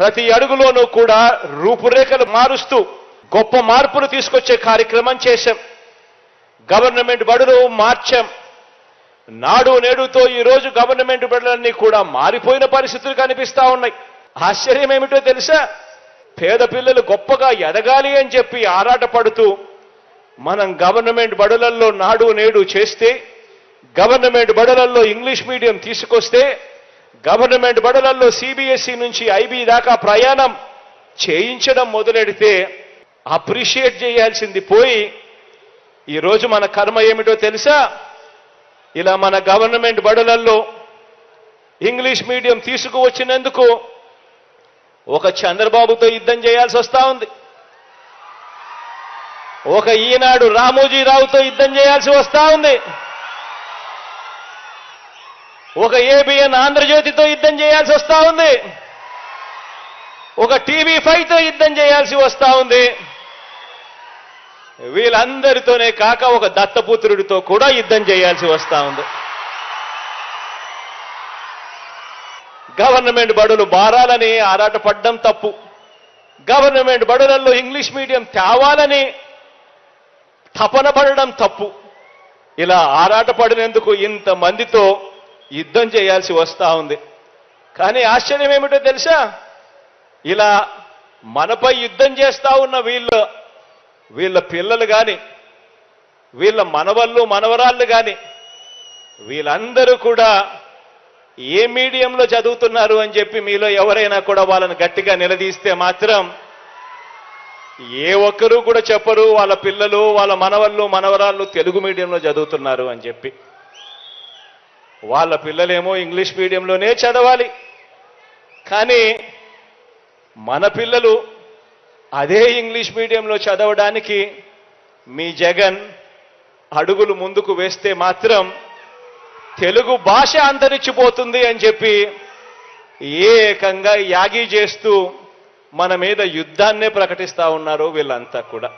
ప్రతి అడుగులోనూ కూడా రూపురేఖలు మారుస్తూ గొప్ప మార్పులు తీసుకొచ్చే కార్యక్రమం చేశాం. గవర్నమెంట్ బడులు మార్చాం. నాడు నేడుతో ఈరోజు గవర్నమెంట్ బడులన్నీ కూడా మారిపోయిన పరిస్థితులు కనిపిస్తా ఉన్నాయి. ఆశ్చర్యం ఏమిటో తెలుసా? పేద పిల్లలు గొప్పగా ఎదగాలి అని చెప్పి ఆరాటపడుతూ మనం గవర్నమెంట్ బడులల్లో నాడు నేడు చేస్తే గవర్నమెంట్ బడులల్లో ఇంగ్లీష్ మీడియం తీసుకొస్తే గవర్నమెంట్ బడులల్లో సిబిఎస్ఈ నుంచి ఐబీ దాకా ప్రయాణం చేయించడం మొదలెడితే అప్రిషియేట్ చేయాల్సింది పోయి ఈరోజు మన కర్మ ఏమిటో తెలుసా? ఇలా మన గవర్నమెంట్ బడులల్లో ఇంగ్లీష్ మీడియం తీసుకువచ్చినందుకు ఒక చంద్రబాబుతో యుద్ధం చేయాల్సి వస్తా ఉంది. ఒక ఈనాడు రామోజీరావుతో యుద్ధం చేయాల్సి వస్తా ఉంది. ఒక ఏబిఎన్ ఆంధ్రజ్యోతితో యుద్ధం చేయాల్సి వస్తా ఉంది. ఒక టీవీ ఫైవ్తో యుద్ధం చేయాల్సి వస్తా ఉంది. వీళ్ళందరితోనే కాక ఒక దత్తపుత్రుడితో కూడా యుద్ధం చేయాల్సి వస్తా ఉంది. గవర్నమెంట్ బడులు బారాలని ఆరాటపడ్డం తప్పు. గవర్నమెంట్ బడులలో ఇంగ్లీష్ మీడియం తేవాలని తపన పడడం తప్పు. ఇలా ఆరాటపడినందుకు ఇంతమందితో యుద్ధం చేయాల్సి వస్తా ఉంది. కానీ ఆశ్చర్యం ఏమిటో తెలుసా? ఇలా మనపై యుద్ధం చేస్తా ఉన్న వీళ్ళు వీళ్ళ పిల్లలు కానీ వీళ్ళ మనవళ్ళు మనవరాళ్ళు కానీ వీళ్ళందరూ కూడా ఏ మీడియంలో చదువుతున్నారు అని చెప్పి మీలో ఎవరైనా కూడా వాళ్ళని గట్టిగా నిలదీస్తే మాత్రం ఏ ఒక్కరూ కూడా చెప్పరు వాళ్ళ పిల్లలు వాళ్ళ మనవళ్ళు మనవరాళ్ళు తెలుగు మీడియంలో చదువుతున్నారు అని చెప్పి. వాళ్ళ పిల్లలేమో ఇంగ్లీష్ మీడియంలోనే చదవాలి. కానీ మన పిల్లలు అదే ఇంగ్లీష్ మీడియంలో చదవడానికి మీ జగన్ అడుగులు ముందుకు వేస్తే మాత్రం తెలుగు భాష అంతరించిపోతుంది అని చెప్పి ఏకంగా యాగి చేస్తూ మన మీద యుద్ధాన్నే ప్రకటిస్తా ఉన్నారు వీళ్ళంతా కూడా.